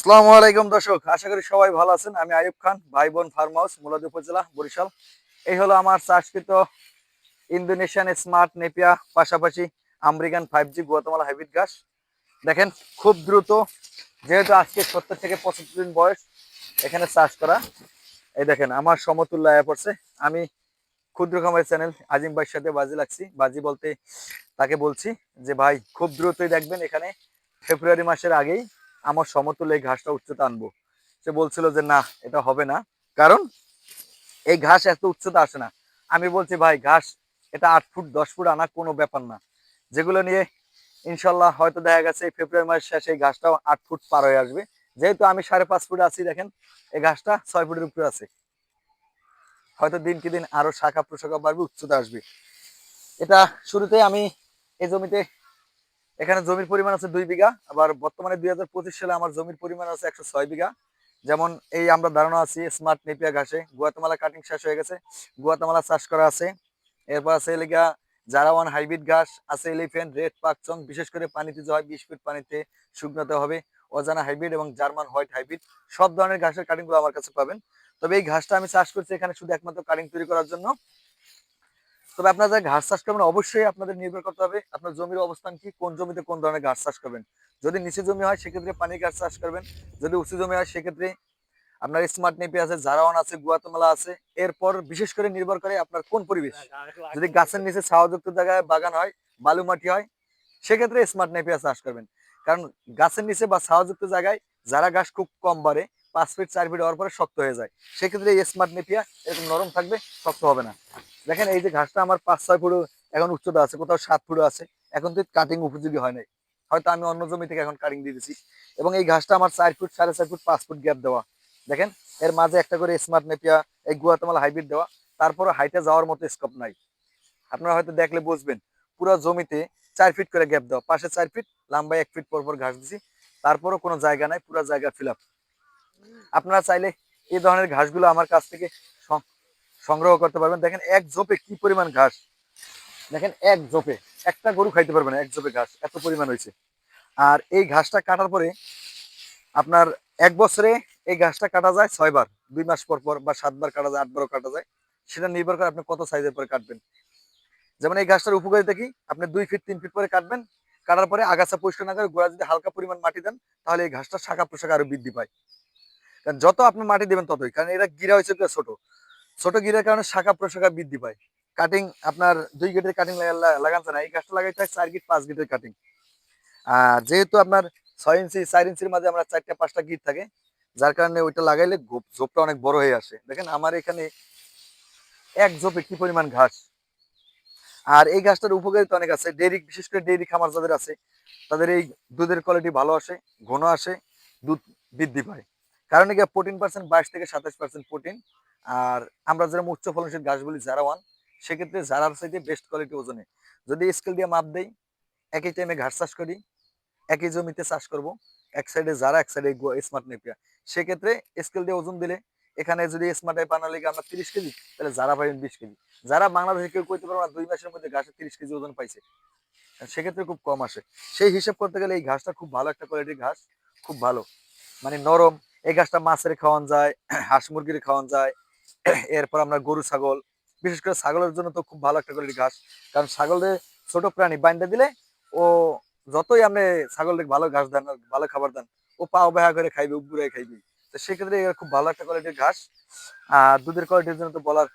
আসসালামু আলাইকুম দর্শক, আশা করি সবাই ভালো আছেন। আমি আয়ুব খান ভাই বোন ফার্ম হাউস মুলাদি উপজেলা, বরিশাল। এই হলো আমার চাষকৃত ইন্দোনেশিয়ান স্মার্ট নেপিয়া, পাশাপাশি American five G Guatemala hybrid ঘাস দেখেন, খুব দ্রুত, যেহেতু আজকে সত্তর থেকে পঁচাত্তর দিন বয়স, এখানে চাষ করা। এই দেখেন, আমার সমতুল্য আয়া পড়ছে। আমি ক্ষুদ্র খামার চ্যানেল আজিম ভাইয়ের সাথে বাজি লাগছি। বাজি বলতে তাকে বলছি যে, ভাই, খুব দ্রুতই দেখবেন এখানে ফেব্রুয়ারি মাসের আগেই আমার সমতুল্য এই ঘাসটা উচ্চতা আনব। সে বলছিল যে, না, এটা হবে না। কারণ এই ঘাস এত উচ্চতা আসে না। আমি বলছি, ভাই, ঘাস এটা আট ফুট, দশ ফুট আনা কোনো ব্যাপার না। যেগুলো নিয়ে ইনশাল্লাহ হয়তো দেখা গেছে এই ফেব্রুয়ারি মাসের শেষে এই ঘাসটাও আট ফুট পার হয়ে আসবে। যেহেতু আমি সাড়ে পাঁচ ফুট আছি, দেখেন, এই ঘাসটা ছয় ফুটের উপরে আছে। হয়তো দিন কি দিন আরও শাখা প্রশাখা বাড়বে, উচ্চতা আসবে। এটা শুরুতে আমি এই জমিতে এখানে জমির পরিমাণ আছে দুই বিঘা, আবার বর্তমানে দুই হাজার পঁচিশ সালে আমার জমির পরিমাণ আছে একশো ছয় বিঘা। যেমন এই আমরা ধারণা আছি স্মার্ট নেপিয়া ঘাসে গুয়াতমালা কাটিং শেষ হয়ে গেছে, গুয়াতমালা চাষ করা আছে। এরপর আছে এলাকা জারাওয়ান হাইব্রিড ঘাস, আছে এলিফেন্ট রেড পাকচং, বিশেষ করে পানিতে যে হয় বিশ ফিট পানিতে শুকনোতে হবে। অজানা হাইব্রিড এবং জার্মান হোয়াইট হাইব্রিড সব ধরনের ঘাসের কাটিংগুলো আমার কাছে পাবেন। তবে এই ঘাসটা আমি চাষ করছি এখানে শুধু একমাত্র কাটিং তৈরি করার জন্য। তবে আপনারা যারা ঘাস চাষ করবেন, অবশ্যই আপনাদের নির্ভর করতে হবে আপনার জমির অবস্থান কি, কোন জমিতে কোন ধরনের ঘাস চাষ করবেন। যদি নিচু জমি হয়, সেক্ষেত্রে পানির ঘাস চাষ করবেন। যদি উঁচু জমি হয়, সেক্ষেত্রে আপনার স্মার্ট নেপি আছে জারাওয়ান আছে, গুয়াতমালা আছে। এরপর বিশেষ করে নির্ভর করে আপনার কোন পরিবেশ। যদি গাছের নিচে ছাওয়াযুক্ত জায়গায় বাগান হয় বালু মাটি হয়, সেক্ষেত্রে স্মার্ট নেপিয়া চাষ করবেন। কারণ গাছের নিচে বা ছাওয়াযুক্ত জায়গায় যারা ঘাস খুব কম বাড়ে, পাঁচ ফিট চার ফিট হওয়ার পরে শক্ত হয়ে যায়। সেক্ষেত্রে স্মার্ট নেপিয়া এরকম নরম থাকবে, শক্ত হবে না। দেখেন এই যে ঘাসটা আমার পাঁচ, ছয় ফুট এখন উচ্চতা আছে, কোথাও সাত ফুট আছে। এখন তো কাটিং উপযোগী হয় নাই। হয়তো আমি অন্য জমি থেকে এখন কাটিং দিয়ে দিচ্ছি এবং এই ঘাসটা আমার চার ফুট, সাড়ে চার ফুট, পাঁচ ফুট গ্যাপ দেওয়া। দেখেন, এর মাঝে একটা করে স্মার্ট নেপিয়া এই গুয়াতমালা হাইব্রিড দেওয়া। তারপরে হাইটে যাওয়ার মতো স্কোপ নাই। আপনারা হয়তো দেখলে বুঝবেন, পুরো জমিতে চার ফিট করে গ্যাপ দেওয়া। পাশে চার ফিট লম্বায় এক ফিট পর পর ঘাস দিছি। তারপরও কোনো জায়গা নাই, পুরো জায়গা ফিল আপ আপনারা চাইলে এই ধরনের ঘাসগুলো আমার কাছ থেকে সংগ্রহ করতে পারবেন। দেখেন এক জোপে কি পরিমাণ ঘাস? দেখেন এক জোপে একটা গরু খাইতে পারবে না, এক জোপে ঘাস, এত পরিমাণ হয়েছে। আর এই ঘাসটা কাটার পরে আপনার এক বছরে এই ঘাসটা কাটা যায় ছয়বার দুই মাস পর পর বা সাতবার কাটা যায় আটবারও কাটা যায়। সেটা নির্ভর করে আপনি কত সাইজের পরে কাটবেন। যেমন এই ঘাসটার উপকারিতা কি? আপনি দুই ফিট তিন ফিট পরে কাটবেন। কাটার পরে আগাছা পরিষ্কার না করে গোড়া যদি হালকা পরিমাণ মাটি দেন, তাহলে এই ঘাসটা শাখা প্রশাখা আরও বৃদ্ধি পায়। কারণ যত আপনি মাটি দেবেন ততই, কারণ এরা গিরা হয়েছে ছোট। ছোট গিরার কারণে শাখা প্রশাখা বৃদ্ধি পায়। কাটিং আপনার দুই গিটের কাটিং লাগাচ্ছে না। এই গাছটা লাগাইতে চার গিট পাঁচ গিটের কাটিং আর যেহেতু আপনার ছয় ইঞ্চি চার ইঞ্চির মাঝে আমরা চারটা, পাঁচটা গিট থাকে, যার কারণে ওইটা লাগাইলে ঝোপটা অনেক বড় হয়ে আসে। দেখেন আমার এখানে এক ঝোপে কি পরিমাণ ঘাস। আর এই ঘাসটার উপকারিতা অনেক আছে। ডেইরি বিশেষ করে ডেইরি খামার যাদের আছে, তাদের এই দুধের কোয়ালিটি ভালো আসে, ঘন আসে, দুধ বৃদ্ধি পায়। কারণ কি প্রোটিন পার্সেন্ট বাইশ থেকে সাতাশ পার্সেন্ট প্রোটিন আর আমরা যেরকম উচ্চ ফলনশীল ঘাস বলি জারা ওয়ান সেক্ষেত্রে জারার সাইডে বেস্ট কোয়ালিটি ওজনে। যদি স্কেল দিয়ে মাপ দেই, একই টাইমে ঘাস চাষ করি, একই জমিতে চাষ করব, এক সাইডে যারা, এক সাইডে স্মার্ট নেপিয়া। সেক্ষেত্রে স্কেল দিয়ে ওজন দিলে, এখানে যদি স্মার্ট লিগে আমরা তিরিশ কেজি? তাহলে যারা পাইবেন বিশ কেজি। যারা বাংলাদেশে কেউ করতে পারব না, দুই মাসের মধ্যে ঘাসে তিরিশ কেজি ওজন পাইছে। সেক্ষেত্রে খুব কম আসে। সেই হিসাব করতে গেলে এই ঘাসটা খুব ভালো একটা কোয়ালিটির ঘাস, খুব ভালো। মানে নরম এই ঘাসটা মাছের খাওয়ান যায়, হাঁস মুরগির খাওয়ান যায়, এরপর আমরা গরু, ছাগল। বিশেষ করে ছাগলের জন্য তো খুব ভালো একটা কোয়ালিটির ঘাস। কারণ ছাগলের ছোট প্রাণী বাইন্দা দিলে ও যতই আপনি ছাগলের ভালো ঘাস দেন, ভালো খাবার দেন, ও পাও বেহা করে খাইবে উপরে খাইবে। তো সেক্ষেত্রে এর খুব ভালো একটা কোয়ালিটির ঘাস। আর দুধের কোয়ালিটির জন্য তো বলার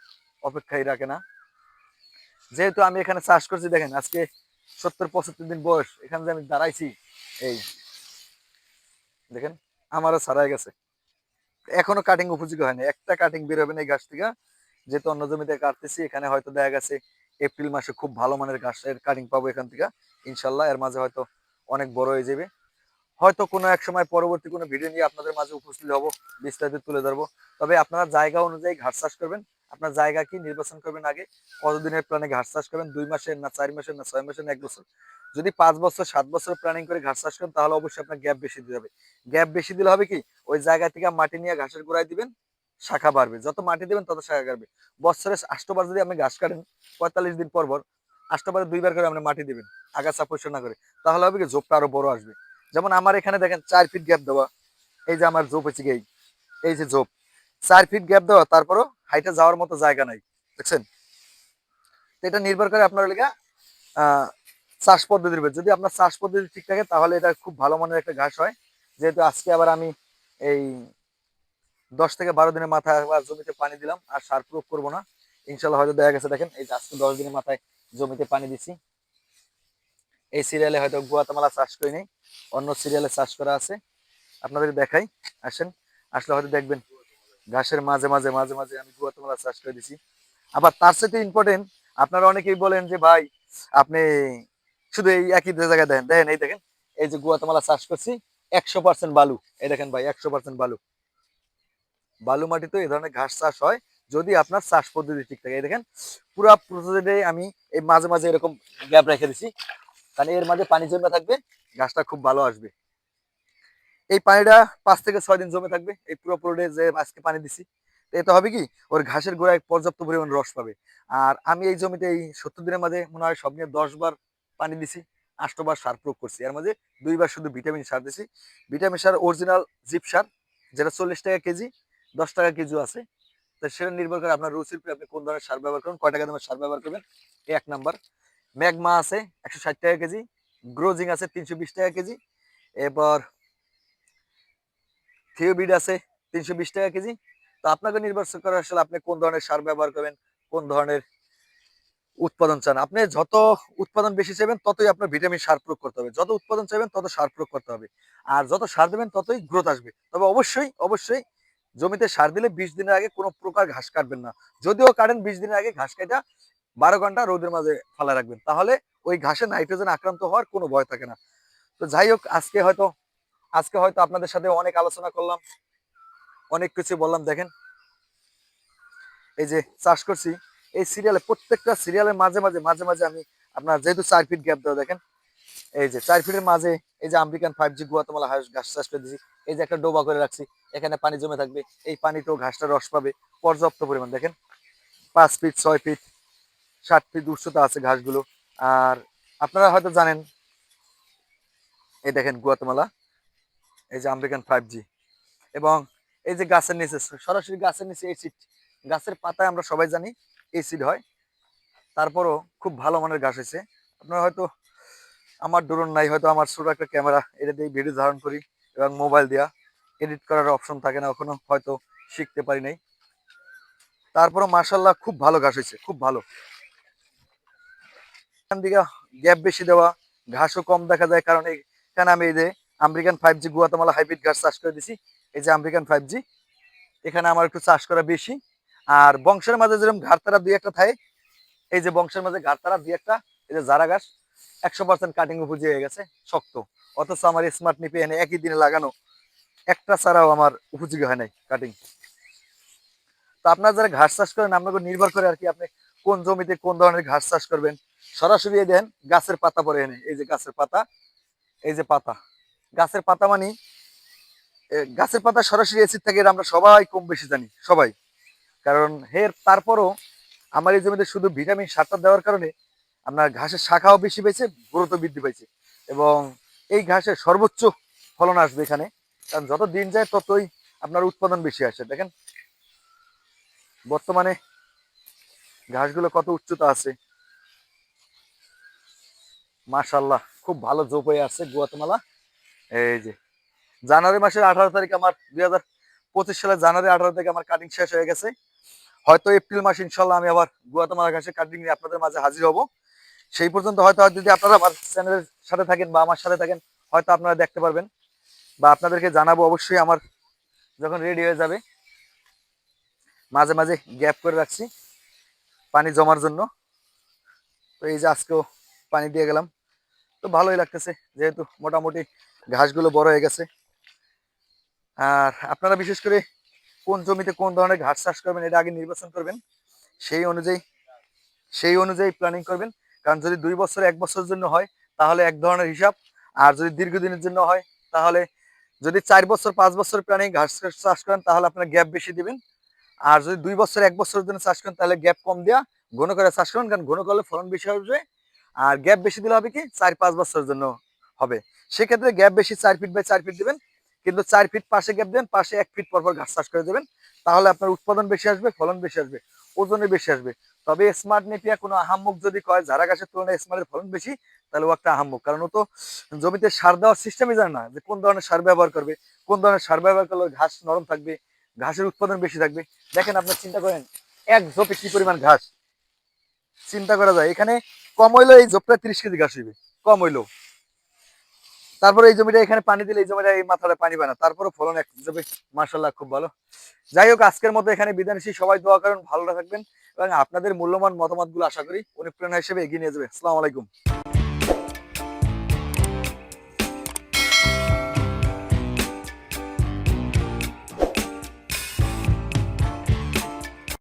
অপেক্ষাই রাখে না। যেহেতু আমি এখানে চাষ করছি, দেখেন, আজকে সত্তর, পঁচাত্তর দিন বয়স। এখানে যে আমি দাঁড়াইছি, এই দেখেন, আমারও ছাড়াই গেছে। এখনও কাটিং উপযোগী হয়নি। একটা কাটিং বের হবে না এই গাছ থেকে, যেহেতু অন্য জমিতে কাটতেছি, এখানে হয়তো দেখা গেছে এপ্রিল মাসে খুব ভালো মানের গাছের কাটিং পাবো এখান থেকে। ইনশাল্লাহ এর মাঝে হয়তো অনেক বড় হয়ে যাবে। হয়তো কোনো এক সময় পরবর্তী কোনো ভিডিও নিয়ে আপনাদের মাঝে উপস্থিত হব, বিস্তারিত তুলে ধরবো। তবে আপনারা জায়গা অনুযায়ী ঘাস চাষ করবেন। আপনার জায়গা কি নির্বাচন করবেন আগে, কতদিনের প্ল্যানে ঘাস চাষ করবেন, দুই মাসের না চার মাসের না ছয় মাসের না এক বছর? যদি পাঁচ বছর, সাত বছর প্ল্যানিং করে ঘাস চাষ করেন, তাহলে অবশ্যই আপনার গ্যাপ বেশি দিতে হবে। গ্যাপ বেশি দিলে হবে কি, ওই জায়গা থেকে মাটি নিয়ে ঘাসের গোড়ায় দিবেন, শাখা বাড়বে। যত মাটি দিবেন, তত শাখা বাড়বে বছরে আষ্টবার যদি আপনি ঘাস কাটেন, পঁয়তাল্লিশ দিন পর পর, আষ্টবারে দুইবার করে আপনি মাটি দিবেন, আগাছা পরিষ্কার না করে, তাহলে হবে কি, ঝোপটা আরও বড় আসবে। যেমন আমার এখানে দেখেন চার ফিট গ্যাপ দেওয়া, এই যে আমার জোপ হচ্ছে এই? যে জোপ চার ফিট গ্যাপ দেওয়া, তারপরও হাইটে যাওয়ার মতো জায়গা নাই, দেখছেন? এটা নির্ভর করে আপনার আহ চাষ পদ্ধতির উপর। যদি আপনার চাষ পদ্ধতি ঠিক থাকে, তাহলে এটা খুব ভালো মানের একটা ঘাস হয়। যেহেতু আজকে আবার আমি এই দশ থেকে বারো দিনের মাথায় আবার জমিতে পানি দিলাম, আর সার প্রয়োগ করব না। ইনশাল্লাহ হয়তো দেখা গেছে, দেখেন, এই আজকে দশ দিনের মাথায় জমিতে পানি দিছি। এই সিরিয়ালে হয়তো গুয়াতামালা চাষ করি নেই, অন্য সিরিয়ালে চাষ করা আছে। আপনাদের দেখাই, আসেন, আসলে হয়তো দেখবেন ঘাসের মাঝে মাঝে মাঝে মাঝে আমি গুয়াতামালা চাষ করে দিছি। আবার তার সাথে ইম্পর্টেন্ট আপনারা অনেকেই বলেন যে, ভাই, আপনি শুধু এই একই জায়গায় দেখেন। দেখেন, এই দেখেন, এই যে গুয়াতামালা চাষ করছি, একশো পার্সেন্ট বালু। এই দেখেন ভাই, একশো পার্সেন্ট বালু। বালু মাটিতে এই ধরনের ঘাস চাষ হয়, যদি আপনার চাষ পদ্ধতি ঠিক থাকে। এই দেখেন, পুরো প্রসেসে আমি এই মাঝে মাঝে এরকম গ্যাপ রেখে দিছি। কারণ এর মাঝে পানি জমে থাকবে, ঘাসটা খুব ভালো আসবে। এই পানিটা পাঁচ থেকে ছয় দিন জমে থাকবে। এই পুরো পুরোটা যে আজকে পানি দিছি এতে হবে কি? ওর ঘাসের গোড়ায় পর্যাপ্ত পরিমাণ রস পাবে। আর আমি এই জমিতে এই সত্তর দিনের মাঝে মনে হয় সব নিয়ে দশ বার পানি দিছি আষ্টবার সার প্রয়োগ করছি। এর মাঝে দুইবার শুধু ভিটামিন সার দিছি। ভিটামিন সার অরিজিনাল জিপ সার, যেটা চল্লিশ টাকা কেজি, দশ টাকা কেজি আছে। তো সেটা নির্ভর করে আপনার রুচির উপরে আপনি কোন ধরনের সার ব্যবহার করবেন, কয় টাকা দামের সার ব্যবহার করবেন এক নাম্বার। ম্যাগমা আছে একশো ষাট টাকা কেজি, গ্রোজিং আছে তিনশো বিশ টাকা কেজি, এরপর থিওবিড আছে, তিনশো বিশ টাকা কেজি। তো আপনাকে নির্ভর করে আসলে আপনি কোন ধরনের সার ব্যবহার করবেন, কোন ধরনের উৎপাদন চান। আপনি যত উৎপাদন বেশি চাইবেন, ততই আপনার ভিটামিন সার প্রয়োগ করতে হবে। যত উৎপাদন চাইবেন, তত সার প্রয়োগ করতে হবে। আর যত সার দেবেন, ততই গ্রোথ আসবে। তবে অবশ্যই অবশ্যই জমিতে সার দিলে বিশ দিনের আগে কোনো প্রকার ঘাস কাটবেন না। যদিও কাটেন, বিশ দিনের আগে ঘাস কাটা বারো ঘণ্টা রোদের মাঝে ফালা রাখবেন। তাহলে ওই ঘাসে নাইট্রোজেন আক্রান্ত হওয়ার কোনো ভয় থাকে না। তো যাই হোক, আজকে হয়তো আজকে হয়তো আপনাদের সাথে অনেক আলোচনা করলাম, অনেক কিছু বললাম, দেখেন। এই যে চাষ করছি, এই সিরিয়ালে প্রত্যেকটা সিরিয়ালের মাঝে মাঝে মাঝে মাঝে আমি আপনার যেহেতু চার ফিট গ্যাপ দেওয়া, দেখেন। এই যে চার ফিটের মাঝে, এই যে আমেরিকান ফাইভ জি গুয়াতমালা হাঁস, ঘাস চাষ করে দিয়েছি এই যে একটা ডোবা করে রাখছি, এখানে পানি জমে থাকবে, এই পানিতেও ঘাসটা রস পাবে, পর্যাপ্ত পরিমাণ, দেখেন। পাঁচ ফিট ছয় ফিট ষাট ফিট উচ্চতা আছে ঘাসগুলো। আর আপনারা হয়তো জানেন, এই দেখেন গুয়াতমালা। এই যে আমেরিকান ফাইভ জি এবং এই যে গাছের নিচে, সরাসরি গাছের নিচে এই সিট গাছের পাতায় আমরা সবাই জানি এই সিড হয়। তারপরও খুব ভালো মানের গাছ হয়েছে। আপনারা হয়তো, আমার ড্রোন নাই, হয়তো আমার ছোট একটা ক্যামেরা এটা দিয়ে ভিডিও ধারণ করি এবং মোবাইল দেওয়া এডিট করার অপশন থাকে না, এখনও হয়তো শিখতে পারি নাই। তারপরও মার্শাল্লাহ খুব ভালো ঘাস হয়েছে, খুব ভালো। এখান দিকে গ্যাপ বেশি দেওয়া, ঘাসও কম দেখা যায়, কারণ এখানে আমি এই যে American five G Guatemala hybrid ঘাস চাষ করে দিছি। এই যে আমেরিকান ফাইভ জি এখানে আমার একটু চাষ করা বেশি। আর বংশের মাঝে যেরকম ঘাটতারা দুই একটা থাকে, এই যে বংশের মাঝে ঘাটতারা দুই একটা, এই যে জারা গাছ একশো পার্সেন্ট কাটিং উপযোগী হয়ে গেছে, শক্ত। অথচ আমার স্মার্ট নিপে এনে একই দিনে লাগানো, একটা ছাড়াও আমার উপযোগী হয় নাই কাটিং তো আপনার যারা ঘাস চাষ করেন আপনাকে নির্ভর করে আর কি আপনি কোন জমিতে কোন ধরনের ঘাস চাষ করবেন। সরাসরি দেন গাছের পাতা পরে এনে, এই যে গাছের পাতা, এই যে পাতা। গাছের পাতা মানে গাছের পাতা সরাসরি এসিড থাকে আমরা সবাই কম বেশি জানি, সবাই। কারণ হের, তারপরও আমার এই জমিতে শুধু ভিটামিন সারটা দেওয়ার কারণে আপনার ঘাসের শাখাও বেশি পেয়েছে গ্রোথ বৃদ্ধি পাইছে। এবং এই ঘাসের সর্বোচ্চ ফলন আসবে এখানে। কারণ যত দিন যায়, ততই আপনার উৎপাদন বেশি আসে। দেখেন, বর্তমানে ঘাসগুলো কত উচ্চতা আছে। মাশাল্লাহ খুব ভালো জোপ হয়ে আসছে গুয়াতমালা। এই যে, জানুয়ারি মাসের আঠারো তারিখ আমার দুই হাজার পঁচিশ সালের জানুয়ারি আঠারো তারিখ আমার কাটিং শেষ হয়ে গেছে। হয়তো এপ্রিল মাসে ইনশাল্লাহ আমি আবার গুয়াতমালা ঘাসের কাটিং নিয়ে আপনাদের মাঝে হাজির হব। সেই পর্যন্ত হয়তো যদি আপনারা আমার চ্যানেলের সাথে থাকেন বা আমার সাথে থাকেন, হয়তো আপনারা দেখতে পারবেন বা আপনাদেরকে জানাব অবশ্যই আমার যখন রেডি হয়ে যাবে। মাঝে মাঝে গ্যাপ করে রাখছি পানি জমার জন্য। তো এই যে আজকেও পানি দিয়ে গেলাম। তো ভালোই লাগতেছে, যেহেতু মোটামুটি ঘাসগুলো বড় হয়ে গেছে। আর আপনারা বিশেষ করে কোন জমিতে কোন ধরনের ঘাস চাষ করবেন, এটা আগে নির্বাচন করবেন। সেই অনুযায়ী সেই অনুযায়ী প্ল্যানিং করবেন। কারণ যদি দুই বছর, এক বছরের জন্য হয়, তাহলে এক ধরনের হিসাব। আর যদি দীর্ঘদিনের জন্য হয়, তাহলে যদি চার বছর, পাঁচ বছর প্ল্যানিং ঘাস চাষ করেন, তাহলে আপনার গ্যাপ বেশি দিবেন। আর যদি দুই বছর, এক বছরের জন্য চাষ করেন, তাহলে গ্যাপ কম দেওয়া ঘন করে চাষ করেন কারণ ঘন করলে ফলন বেশি আসবে আর গ্যাপ বেশি দিলে হবে কি চার পাঁচ বছরের জন্য হবে। সেক্ষেত্রে গ্যাপ বেশি চার ফিট বাই চার ফিট দিবেন, কিন্তু চার ফিট পাশে গ্যাপ দেবেন, পাশে এক ফিট পর পর ঘাস চাষ করে দেবেন। তাহলে আপনার উৎপাদন বেশি আসবে, ফলন বেশি আসবে ওজনে বেশি আসবে। তবে স্মার্ট নেপিয়া কোনো আহাম্মক যদি কয়, যারা গাছের তুলনায় স্মার্টের ফলন বেশি, তাহলে ও একটা আহাম্মক। কারণ ও তো জমিতে সার দেওয়ার সিস্টেমই জানে না যে কোন ধরনের সার ব্যবহার করবে, কোন ধরনের সার ব্যবহার করলে ঘাস নরম থাকবে, ঘাসের উৎপাদন বেশি থাকবে। দেখেন আপনি চিন্তা করেন, এক ঝোপে কি পরিমাণ ঘাস? চিন্তা করা যায়। এখানে কম হইলেও এই ঝোপটা তিরিশ কেজি ঘাস হইবে। কম হইলেও। তারপরে এই জমিটা এখানে পানি দিলে এই জমিটা এই মাথাটা পানি পায় না তারপরে ফলন এক যাবে মার্শাল্লাহ খুব ভালো। যাই হোক, আজকের মতো এখানে বিধান। সবাই দোয়া করেন, ভালো থাকবেন এবং আপনাদের মূল্যবান মতামতগুলো আশা করি অনুপ্রেরণা হিসেবে এগিয়ে নিয়ে যাবে। আসসালামু আলাইকুম।